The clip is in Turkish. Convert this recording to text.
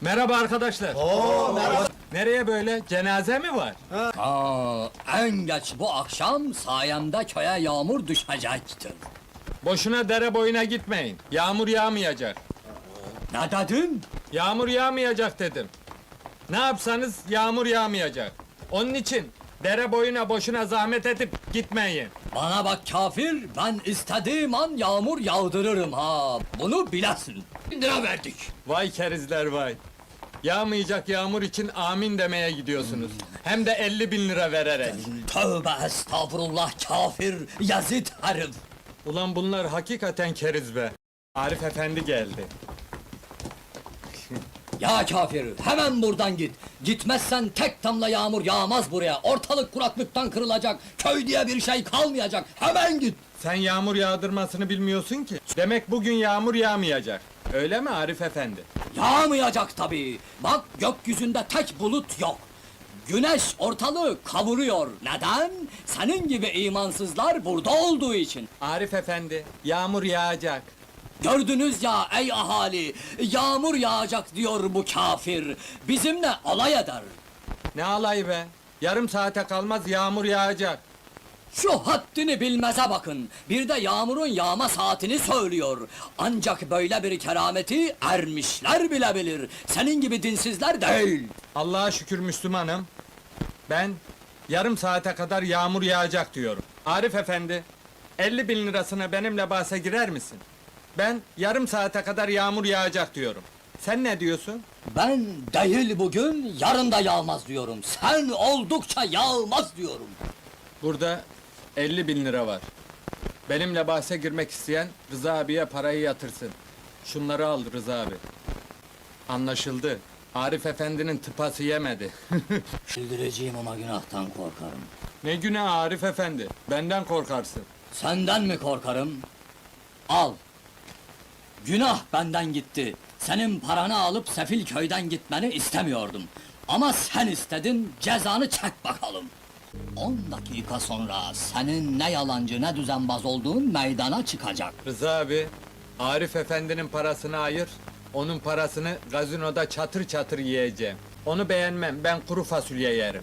Merhaba arkadaşlar. Nereye böyle? Cenaze mi var? Aa, en geç bu akşam sayemde köye yağmur düşecektir. Boşuna dere boyuna gitmeyin. Yağmur yağmayacak. Ne dedin? Yağmur yağmayacak dedim. Ne yapsanız yağmur yağmayacak. Onun için dere boyuna boşuna zahmet edip gitmeyin. Bana bak kafir, ben istediğim an yağmur yağdırırım ha. Bunu bilesin. Lira verdik. Vay kerizler vay. Yağmayacak yağmur için amin demeye gidiyorsunuz. Hem de 50 bin lira vererek. Tövbe estağfurullah kafir, yazit herif. Ulan bunlar hakikaten keriz be. Arif efendi geldi. Ya kafir, hemen buradan git. Gitmezsen tek damla yağmur yağmaz buraya. Ortalık kuraklıktan kırılacak. Köy diye bir şey kalmayacak. Hemen git. Sen yağmur yağdırmasını bilmiyorsun ki. Demek bugün yağmur yağmayacak. Öyle mi Arif efendi? Yağmayacak tabii. Bak gökyüzünde tek bulut yok. Güneş ortalığı kavuruyor. Neden? Senin gibi imansızlar burada olduğu için. Arif efendi, yağmur yağacak. Gördünüz ya ey ahali, yağmur yağacak diyor bu kafir. Bizimle alay eder. Ne alay be? Yarım saate kalmaz yağmur yağacak. Şu haddini bilmeze bakın. Bir de yağmurun yağma saatini söylüyor. Ancak böyle bir kerameti ermişler bile bilir. Senin gibi dinsizler değil. Allah'a şükür Müslümanım. Ben yarım saate kadar yağmur yağacak diyorum. Arif efendi, 50 bin lirasına benimle bahse girer misin? Ben yarım saate kadar yağmur yağacak diyorum. Sen ne diyorsun? Ben değil bugün, yarın da yağmaz diyorum. Sen oldukça yağmaz diyorum. Burada 50 bin lira var. Benimle bahse girmek isteyen Rıza abiye parayı yatırsın. Şunları al Rıza abi. Anlaşıldı. Arif efendinin tıpası yemedi. Öldüreceğim ama günahtan korkarım. ne günah Arif efendi, benden korkarsın. Senden mi korkarım? Al. Günah benden gitti. Senin paranı alıp sefil köyden gitmeni istemiyordum. Ama sen istedin, cezanı çek bakalım. On dakika sonra senin ne yalancı ne düzenbaz olduğun meydana çıkacak. Rıza abi, Arif efendinin parasını ayır, onun parasını gazinoda çatır çatır yiyeceğim. Onu beğenmem, ben kuru fasulye yerim.